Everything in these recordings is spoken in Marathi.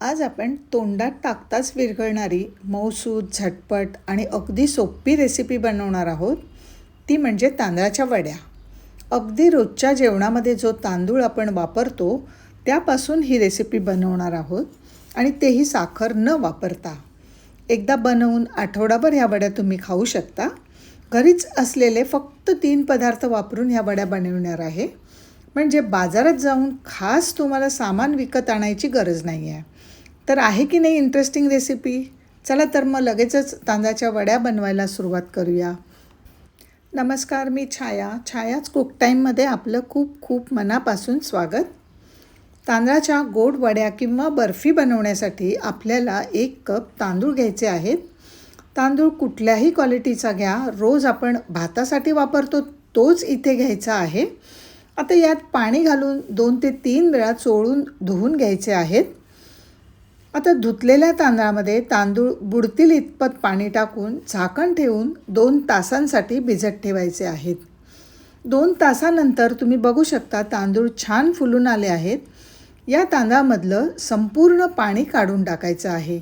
आज आपण तोंडात टाकताच विरघळणारी मऊसूद झटपट आणि अगदी सोपी रेसिपी बनवणार आहोत. ती म्हणजे तांदळाच्या वड्या. अगदी रोजच्या जेवणामध्ये जो तांदूळ आपण वापरतो त्यापासून ही रेसिपी बनवणार आहोत आणि तेही साखर न वापरता. एकदा बनवून आठवडाभर ह्या वड्या तुम्ही खाऊ शकता. घरीच असलेले फक्त तीन पदार्थ वापरून ह्या वड्या बनवणार आहे. म्हणजे बाजारात जाऊन खास तुम्हाला सामान विकत आणायची गरज नाही आहे तर आहे की नाही इंटरेस्टिंग रेसिपी चला तर मग लगेचच तांदळाच्या वड्या बनवायला सुरुवात करूया. नमस्कार मी छाया. छायाच कुक टाईममध्ये आपलं खूप खूप मनापासून स्वागत. तांदळाच्या गोड वड्या किंवा बर्फी बनवण्यासाठी आपल्याला एक कप तांदूळ घ्यायचे आहेत. तांदूळ कुठल्याही क्वालिटीचा घ्या. रोज आपण भातासाठी वापरतो तोच इथे घ्यायचा आहे. आता यात पाणी घालून दोन ते तीन वेळा चोळून धुवून घ्यायचे आहेत. आता धुतलेल्या तांदळामध्ये तांदूळ बुडतील इतपत पाणी टाकून झाकण ठेवून दोन तासांसाठी भिजत ठेवायचे आहेत. दोन तासानंतर तुम्ही बघू शकता तांदूळ छान फुलून आले आहेत. या तांदळामधलं संपूर्ण पाणी काढून टाकायचं आहे.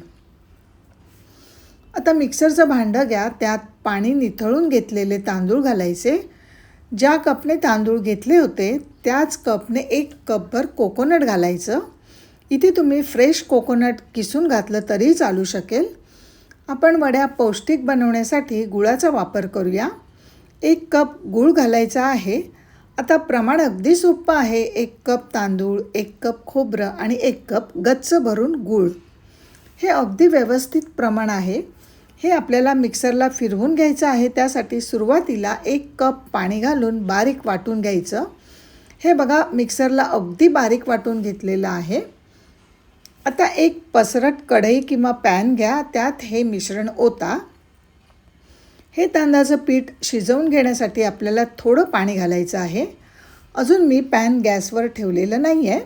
आता मिक्सरचं भांडं घ्या. त्यात पाणी निथळून घेतलेले तांदूळ घालायचे. ज्या कपने तांदूळ घेतले होते त्याच कपने एक कपभर कोकोनट घालायचं. इथे तुम्ही फ्रेश कोकोनट किसून घातलं तरी चालू शकेल. आपण वड्या पौष्टिक बनवण्यासाठी गुळाचा वापर करूया. एक कप गूळ घालायचा आहे. आता प्रमाण अगदी सोपं आहे. एक कप तांदूळ एक कप खोबरं आणि एक कप गच्च भरून गूळ. हे अगदी व्यवस्थित प्रमाण आहे. हे आपल्याला मिक्सरला फिरवून घ्यायचं आहे. त्यासाठी सुरुवातीला एक कप पाणी घालून बारीक वाटून घ्यायचं. हे बघा मिक्सरला अगदी बारीक वाटून घेतलेलं आहे. आता एक पसरट कढई किंवा पॅन घ्या त्यात हे मिश्रण ओता. हे तांदळाचं पीठ शिजवून घेण्यासाठी आपल्याला थोडं पाणी घालायचं आहे. अजून मी पॅन गॅसवर ठेवलेलं नाही आहे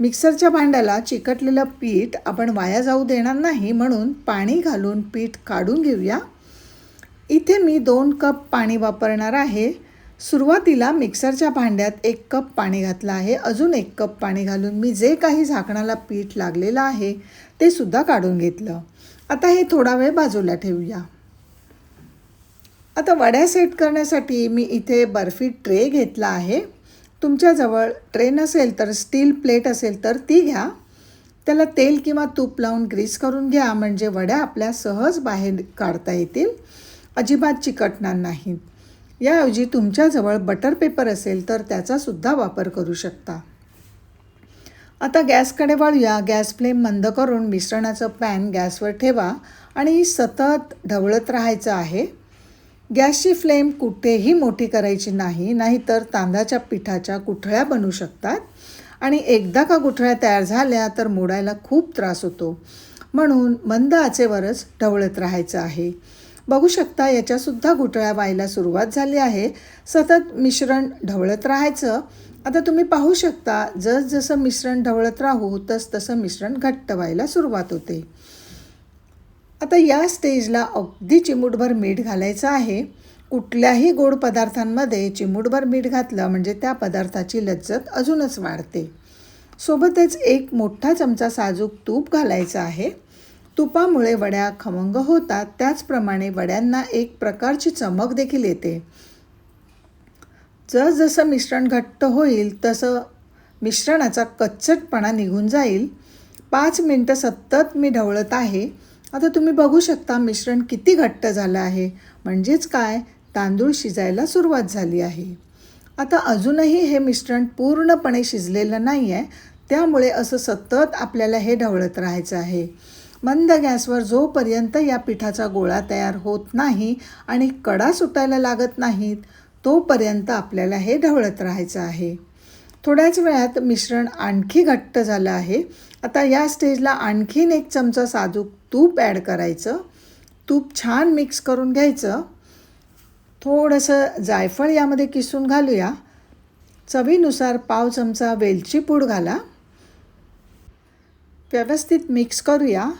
मिक्सरच्या भांड्याला चिकटलेलं पीठ आपण वाया जाऊ देणार नाही म्हणून पाणी घालून पीठ काढून घेऊया. इथे मी दोन कप पाणी वापरणार आहे. सुरुवातीला मिक्सरच्या भांड्यात एक कप पाणी घातलं आहे. अजून एक कप पाणी घालून मी जे काही झाकणाला पीठ लागलेलं आहे ते सुद्धा काढून घेतलं. आता हे थोडा वेळ बाजूला ठेवूया. आता वड्या सेट करण्यासाठी मी इथे बर्फी ट्रे घेतला आहे. तुमच्याजवळ ट्रे नसेल तर स्टील प्लेट असेल तर ती घ्या. त्याला तेल किंवा तूप लावून ग्रीस करून घ्या म्हणजे वड्या आपल्या सहज बाहेर काढता येतील. अजिबात चिकटणार नाहीत. याऐवजी तुमच्याजवळ बटर पेपर असेल तर त्याचासुद्धा वापर करू शकता. आता गॅसकडे वळूया. गॅस फ्लेम मंद करून मिश्रणाचं पॅन गॅसवर ठेवा आणि सतत ढवळत राहायचं आहे. गॅसची फ्लेम कुठेही मोठी करायची नाही नाहीतर तांदळाच्या पिठाच्या गुठळ्या बनू शकतात आणि एकदा का गुठळ्या तयार झाल्या तर मोडायला खूप त्रास होतो. म्हणून मंद आचेवरच ढवळत राहायचं आहे. बघू शकता याच्यासुद्धा घोटळ्या व्हायला सुरुवात झाली आहे. सतत मिश्रण ढवळत राहायचं. आता तुम्ही पाहू शकता जसजसं मिश्रण ढवळत राहू तस तसं मिश्रण घट्ट व्हायला सुरुवात होते. आता या स्टेजला अगदी चिमूटभर मीठ घालायचं आहे. कुठल्याही गोड पदार्थांमध्ये चिमूटभर मीठ घातलं म्हणजे त्या पदार्थाची लज्जत अजूनच वाढते. सोबतच एक मोठा चमचा साजूक तूप घालायचा आहे. तुपामुळे वड्या खमंग होतात त्याचप्रमाणे वड्यांना एक प्रकारची चमक देखील येते. जसजसं मिश्रण घट्ट होईल तसं मिश्रणाचा कच्चटपणा निघून जाईल. पाच मिनटं सतत मी ढवळत आहे. आता तुम्ही बघू शकता मिश्रण किती घट्ट झालं आहे. म्हणजेच काय? तांदूळ शिजायला सुरुवात झाली आहे. आता अजूनही हे मिश्रण पूर्णपणे शिजलेलं नाही आहे त्यामुळे असं सतत आपल्याला हे ढवळत राहायचं आहे. मंद गॅसवर जोपर्यंत या पिठाचा गोळा तयार होत नाही आणि कडा सुटायला लागत नाहीत तोपर्यंत आपल्याला हे ढवळत राहायचं आहे. थोड्याच वेळात मिश्रण आणखी घट्ट झालं आहे. आता या स्टेजला आणखीन एक चमचा साजूक तूप ॲड करायचं. तूप छान मिक्स करून घ्यायचं. थोडंसं जायफळ यामध्ये किसून घालूया. चवीनुसार पाव चमचा वेलची पूड घाला. व्यवस्थित मिक्स करूया.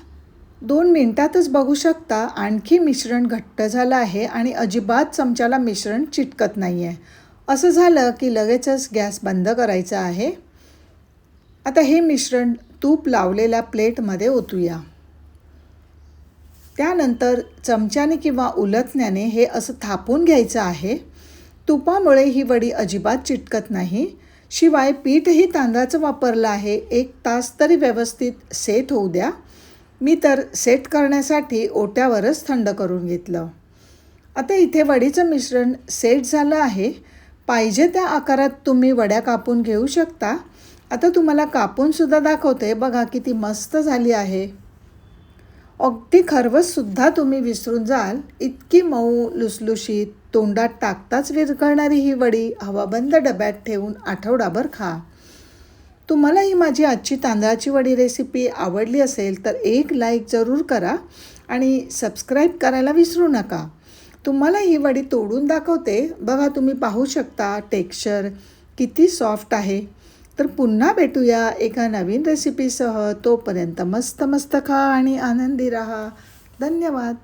दोन मिनटातच बघू शकता आणखी मिश्रण घट्ट झालं आहे आणि अजिबात चमच्याला मिश्रण चिटकत नाही आहे असं झालं की लगेचच गॅस बंद करायचा आहे. आता हे मिश्रण तूप लावलेल्या प्लेटमध्ये ओतूया. त्यानंतर चमच्याने किंवा उलथण्याने हे असं थापून घ्यायचं आहे. तुपामुळे ही वडी अजिबात चिटकत नाही. शिवाय पीठही तांदळाचं वापरलं आहे. एक तास तरी व्यवस्थित सेट होऊ द्या. मी तर सेट करण्यासाठी ओट्यावरच थंड करून घेतलं. आता इथे वडीचं मिश्रण सेट झालं आहे. पाहिजे त्या आकारात तुम्ही वड्या कापून घेऊ शकता. आता तुम्हाला कापूनसुद्धा दाखवते. बघा किती मस्त झाली आहे. अगदी खरवससुद्धा तुम्ही विसरून जाल. इतकी मऊ लुसलुशीत तोंडात टाकताच विरघळणारी ही वडी हवाबंद डब्यात ठेवून आठवडाभर खा. तुम्हाला ही माझी आजची तांदळाची वडी रेसिपी आवडली असेल तर एक लाईक जरूर करा आणि सबस्क्राईब करायला विसरू नका. तुम्हाला ही वडी तोडून दाखवते. बघा तुम्ही पाहू शकता टेक्स्चर किती सॉफ्ट आहे. तर पुन्हा भेटूया एका नवीन रेसिपीसह तोपर्यंत मस्त मस्त खा आणि आनंदी राहा. धन्यवाद.